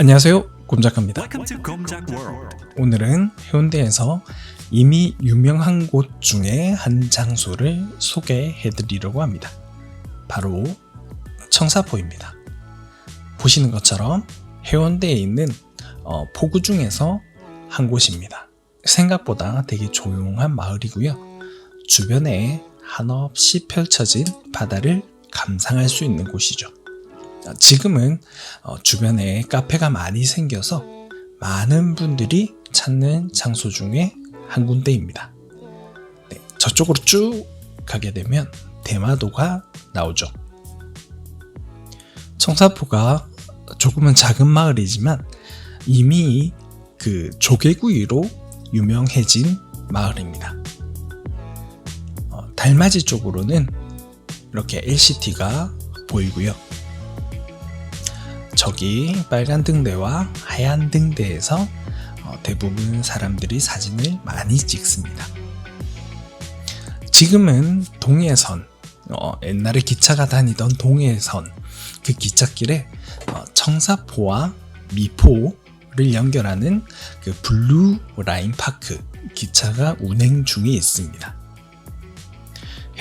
안녕하세요. 곰작가입니다. 오늘은 해운대에서 이미 유명한 곳 중에 한 장소를 소개해 드리려고 합니다. 바로 청사포입니다. 보시는 것처럼 해운대에 있는 어, 포구 중에서 한 곳입니다. 생각보다 되게 조용한 마을이고요. 주변에 한없이 펼쳐진 바다를 감상할 수 있는 곳이죠 지금은 어, 주변에 카페가 많이 생겨서 많은 분들이 찾는 장소 중에 한 군데입니다. 네, 저쪽으로 쭉 가게 되면 대마도가 나오죠. 청사포가 조금은 작은 마을이지만 이미 그 조개구이로 유명해진 마을입니다. 어, 달맞이 쪽으로는 이렇게 LCT가 보이고요. 저기 빨간 등대와 하얀 등대에서 어, 대부분 사람들이 사진을 많이 찍습니다. 지금은 동해선, 어, 옛날에 기차가 다니던 동해선 그 기찻길에 어, 청사포와 미포를 연결하는 그 블루 라인 파크 기차가 운행 중에 있습니다.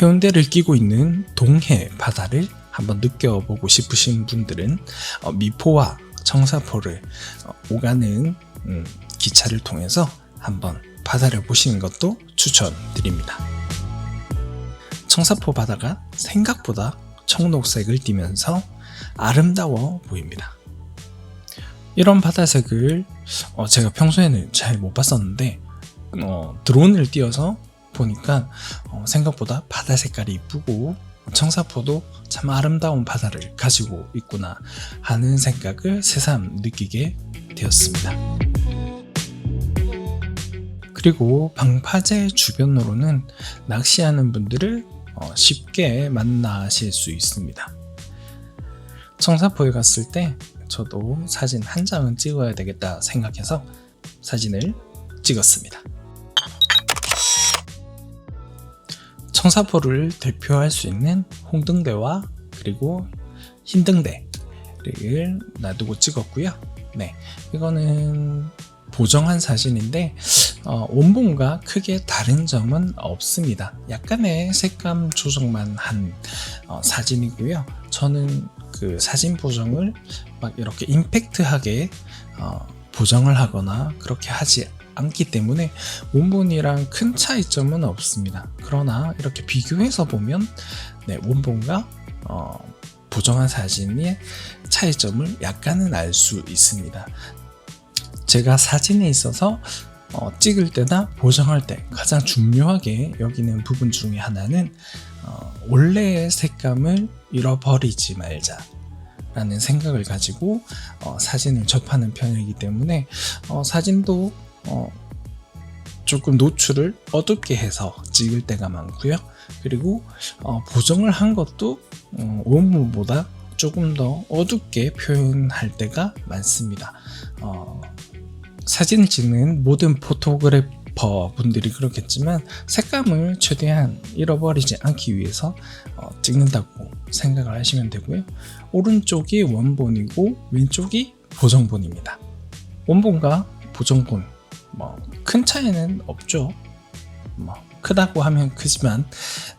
해운대를 끼고 있는 동해 바다를 한번 느껴보고 싶으신 분들은 어, 미포와 청사포를 어, 오가는 음, 기차를 통해서 한번 바다를 보시는 것도 추천드립니다. 청사포 바다가 생각보다 청록색을 띠면서 아름다워 보입니다. 이런 바다색을 어, 제가 평소에는 잘 못 봤었는데 어, 드론을 띄워서 보니까 어, 생각보다 바다 색깔이 이쁘고 청사포도 참 아름다운 바다를 가지고 있구나 하는 생각을 새삼 느끼게 되었습니다. 그리고 방파제 주변으로는 낚시하는 분들을 어, 쉽게 만나실 수 있습니다. 청사포에 갔을 때 저도 사진 한 장은 찍어야 되겠다 생각해서 사진을 찍었습니다. 청사포를 대표할 수 있는 홍등대와 그리고 흰등대를 놔두고 찍었고요. 네, 이거는 보정한 사진인데 어, 원본과 크게 다른 점은 없습니다. 약간의 색감 조정만 한 어, 사진이고요. 저는 그 사진 보정을 막 이렇게 임팩트하게 어, 보정을 하거나 그렇게 하지 않기 때문에 원본이랑 큰 차이점은 없습니다. 그러나 이렇게 비교해서 보면 네, 원본과 어, 보정한 사진의 차이점을 약간은 알 수 있습니다. 제가 사진에 있어서 어, 찍을 때나 보정할 때 가장 중요하게 여기는 부분 중에 하나는 어, 원래의 색감을 잃어버리지 말자. 라는 생각을 가지고 어, 사진을 접하는 편이기 때문에 어, 사진도 어, 조금 노출을 어둡게 해서 찍을 때가 많고요. 그리고 어, 보정을 한 것도 어, 원물보다 조금 더 어둡게 표현할 때가 많습니다. 어, 사진을 찍는 모든 포토그래퍼 분들이 그렇겠지만 색감을 최대한 잃어버리지 않기 위해서 어, 찍는다고 생각을 하시면 되고요. 오른쪽이 원본이고 왼쪽이 보정본입니다. 원본과 보정본 뭐 큰 차이는 없죠. 뭐 크다고 하면 크지만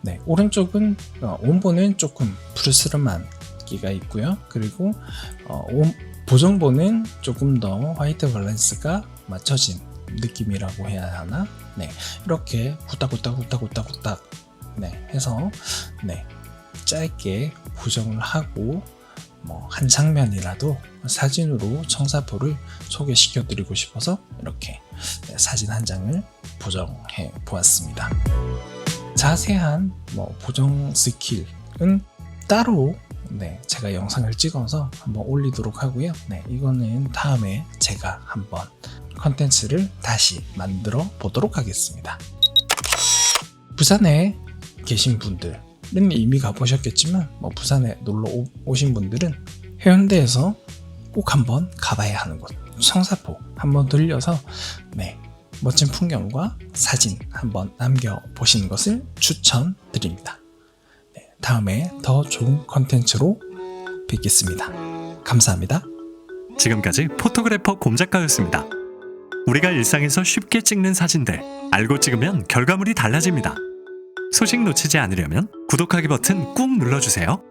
네, 오른쪽은 어, 원본은 조금 푸르스름한 기가 있고요. 그리고 어, 원, 보정본은 조금 더 화이트 밸런스가 맞춰진 느낌이라고 해야 하나? 네, 이렇게 후딱후딱 후딱후딱 후딱 네, 해서 네, 짧게 보정을 하고 뭐 한 장면이라도 사진으로 청사포를 소개시켜 드리고 싶어서 이렇게 네, 사진 한 장을 보정해 보았습니다. 자세한 뭐 보정 스킬은 따로 네, 제가 영상을 찍어서 한번 올리도록 하고요. 네, 이거는 다음에 제가 한번 컨텐츠를 다시 만들어 보도록 하겠습니다. 부산에 계신 분들 랜리 이미 가보셨겠지만 뭐 부산에 놀러 오신 분들은 해운대에서 꼭 한번 가봐야 하는 곳 성사포 한번 들려서 네 멋진 풍경과 사진 한번 남겨 보시는 것을 추천드립니다. 네, 다음에 더 좋은 컨텐츠로 뵙겠습니다. 감사합니다. 지금까지 포토그래퍼 곰작가였습니다. 우리가 일상에서 쉽게 찍는 사진들 알고 찍으면 결과물이 달라집니다. 소식 놓치지 않으려면 구독하기 버튼 꾹 눌러주세요.